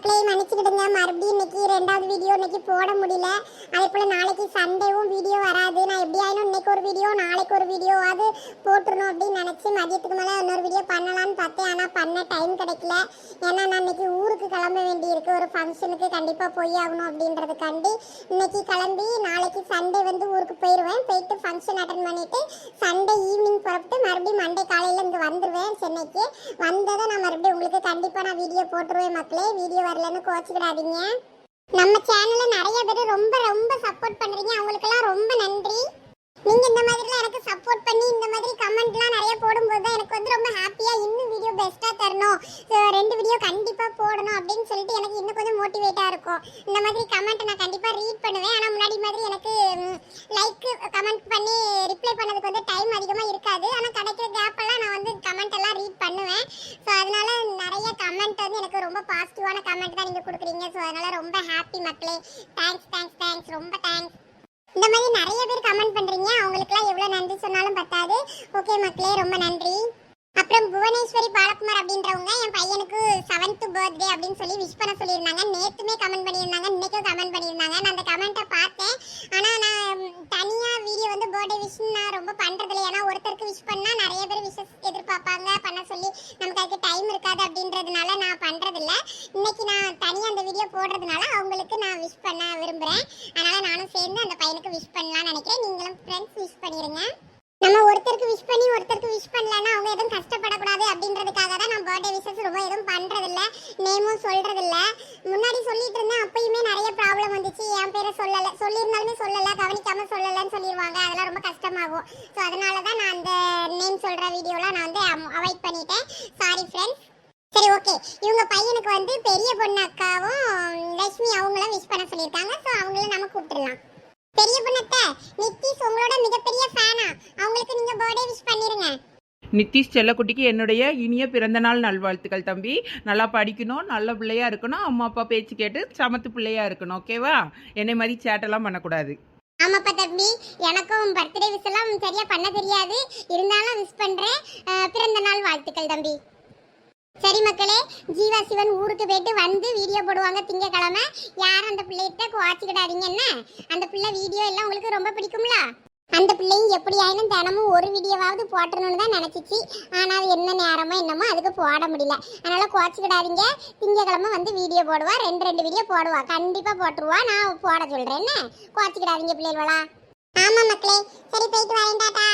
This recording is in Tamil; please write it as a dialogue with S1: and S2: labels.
S1: மக்களே மன்னிச்சுக்கிடுங்க. மறுபடியும் இன்னைக்கு ரெண்டாவது வீடியோ இன்னைக்கு போட முடியல. அதே போல நாளைக்கு சண்டேவும் வீடியோ வராது. நான் எப்படி ஆயினும் இன்னைக்கு ஒரு வீடியோ நாளைக்கு ஒரு வீடியோவாவது போட்டுருணும் அப்படின்னு நினைச்சு மதியத்துக்கு மேலே இன்னொரு வீடியோ பண்ணலாம்னு பார்த்தேன். ஆனால் பண்ண டைம் கிடைக்கல. ஏன்னா நான் இன்னைக்கு ஊருக்கு ஒரு ஃபங்க்ஷனுக்கு கண்டிப்பாக போய் ஆகணும் அப்படின்றதுக்காண்டி இன்னைக்கு கிளம்பி நாளைக்கு சண்டே வந்து ஊருக்கு போயிடுவேன் போயிட்டு ஃபங்க்ஷன் அட்டன் பண்ணிவிட்டு சண்டே ஈவினிங் புறப்பட்டு மறுபடியும் மண்டே காலையில் இங்கே வந்துடுவேன் சென்னைக்கு. வந்ததை நான் மறுபடியும் உங்களுக்கு கண்டிப்பாக நான் வீடியோ போட்டுருவேன் மக்களே. வீடியோ வரலன்னு கோச்சிக்கிடாதீங்க. நம்ம சேனலை நிறைய பேர் ரொம்ப ரொம்ப சப்போர்ட் பண்ணுறீங்க அவங்களுக்கெல்லாம் ரொம்ப நன்றி. நீங்கள் இந்த மாதிரிலாம் எனக்கு சப்போர்ட் பண்ணி இந்த மாதிரி கமெண்ட்லாம் நிறைய போடும்போது தான் எனக்கு வந்து ரொம்ப ஹாப்பியா இன்னும் வீடியோ பெஸ்ட்டா தரணும் So, ரெண்டு வீடியோ கண்டிப்பா போடணும் அப்படின்னு சொல்லிட்டு எனக்கு இன்னும் கொஞ்சம் மோட்டிவேட்டா இருக்கும். இந்த மாதிரி கமெண்ட் நான் கண்டிப்பா ரீட் பண்ணுவேன். ஆனா முன்னாடி மாதிரி எனக்கு லைக் கமெண்ட் பண்ணி ரிப்ளை பண்ணதுக்கு வந்து டைம் அதிகமா இருக்காது. ஆனா கிடைக்கிற கேப் எல்லாம் நான் வந்து கமெண்ட் எல்லாம் ரீட் பண்ணுவேன். ஸோ அதனால நிறைய கமெண்ட் வந்து எனக்கு ரொம்ப பாசிட்டிவான கமெண்ட் தான் நீங்க கொடுக்குறீங்க. ஸோ அதனால ரொம்ப ஹாப்பி மக்களே. தேங்க்ஸ் தேங்க்ஸ் தேங்க்ஸ் ரொம்ப தேங்க்ஸ் இந்த மாதிரி நிறைய பேர் கமெண்ட் பண்றீங்க. அவங்களுக்குலாம் எவ்வளவு நன்றி சொன்னாலும் பத்தாது. ஓகே மக்களே ரொம்ப நன்றி. ராஜேஸ்வரி பாலகுமார் அப்படின்றவங்க என் பையனுக்கு செவன்த் பர்த்டே அப்படின்னு சொல்லி விஷ் பண்ண சொல்லியிருந்தாங்க. நேற்றுமே கமெண்ட் பண்ணியிருந்தாங்க. இன்னைக்கும் கமெண்ட் பண்ணியிருந்தாங்க. நான் அந்த கமெண்ட்டை பார்த்தேன். ஆனால் நான் தனியாக வீடியோ வந்து பர்த்டே விஷ் நான் ரொம்ப பண்ணுறதில்ல ஏன்னா ஒருத்தருக்கு விஷ் பண்ணால் நிறைய பேர் விஷஸ் எதிர்பார்ப்பாங்க. பண்ண சொல்லி நமக்கு அதுக்கு டைம் இருக்காது அப்படின்றதுனால நான் பண்ணுறதில்ல இன்னைக்கு நான் தனியாக அந்த வீடியோ போடுறதுனால அவங்களுக்கு நான் விஷ் பண்ண விரும்புகிறேன் அதனால் நானும் சேர்ந்து அந்த பையனுக்கு விஷ் பண்ணலாம்னு நினைக்கிறேன். நீங்களும் ஃப்ரெண்ட்ஸ் விஷ் பண்ணிடுங்க நம்ம ஒருத்தருக்கு விஷ் பண்ணி ஒருத்தருக்கு விஷ் பண்ணலன்னா அவங்க எதுவும் கஷ்டப்படக்கூடாது அப்படின்றதுக்காக தான் நான் ரொம்ப எதுவும் பண்றதில்ல. நேமும் சொல்றதில்ல. முன்னாடி சொல்லிட்டு இருந்தேன் அப்பயுமே நிறைய ப்ராப்ளம் வந்துச்சு. என் பேரை சொல்லலை. சொல்லியிருந்தாலுமே சொல்லலை கவனிக்காம சொல்லலைன்னு சொல்லிடுவாங்க அதெல்லாம் ரொம்ப கஷ்டமாகும். ஸோ அதனால தான் நான் அந்த நேம் சொல்ற வீடியோலாம் நான் வந்து அவாய்ட் பண்ணிட்டேன். சாரி ஃப்ரெண்ட்ஸ் சரி ஓகே இவங்க பையனுக்கு வந்து பெரிய பொண்ணு அக்காவும் லட்சுமி அவங்களும் விஷ் பண்ண சொல்லியிருக்காங்க. ஸோ அவங்கள நம்ம கூப்பிட்டுலாம் பெரிய பொண்ணத்தை நித்திஷ் உங்களோட மிகப்பெரிய ஃபேனா அவங்களுக்கு நீங்க பர்த்டே விஷ் பண்ணிடுங்க
S2: நித்திஷ் செல்லக்குட்டிக்கு என்னுடைய இனிய பிறந்தநாள் நல்வாழ்த்துக்கள் தம்பி. நல்லா படிக்கணும் நல்ல பிள்ளையா இருக்கணும் அம்மா அப்பா பேச்சு கேட்டு சமத்து பிள்ளையாக இருக்கணும் ஓகேவா என்னை மாதிரி சேட்டெல்லாம் பண்ணக்கூடாது.
S1: ஆமாப்பா தம்பி. எனக்கும் பர்த்டே விஷ் எல்லாம் சரியா பண்ண தெரியாது. இருந்தாலும் விஷ் பண்றேன். பிறந்த நாள் வாழ்த்துக்கள் தம்பி. சரி மக்களே ஜீவா சிவன் ஊருக்கு போயிட்டு வந்து வீடியோ போடுவாங்க திங்கக்கிழமை. யாரும் அந்த பிள்ளைகிட்ட குவாச்சிக்கிடாதீங்க என்ன? அந்த பிள்ளை வீடியோ எல்லாம் உங்களுக்கு ரொம்ப பிடிக்கும்ல? அந்த பிள்ளையும் எப்படி ஆயினும் தினமும் ஒரு வீடியோவாவது போட்டணும்னு தான் நினச்சிச்சு. ஆனால் அது என்ன நேரமோ என்னமோ அதுக்கு போட முடியல. அதனால் குறைச்சிக்கிடாதீங்க திங்கக்கிழமை வந்து வீடியோ போடுவா. ரெண்டு ரெண்டு வீடியோ போடுவா. கண்டிப்பாக போட்டுருவா. நான் போட சொல்கிறேன் என்ன? குறைச்சிக்கிடாதீங்க பிள்ளைகளா. ஆமாம் மக்களே. சரி போயிட்டு வரேன் டாட்டா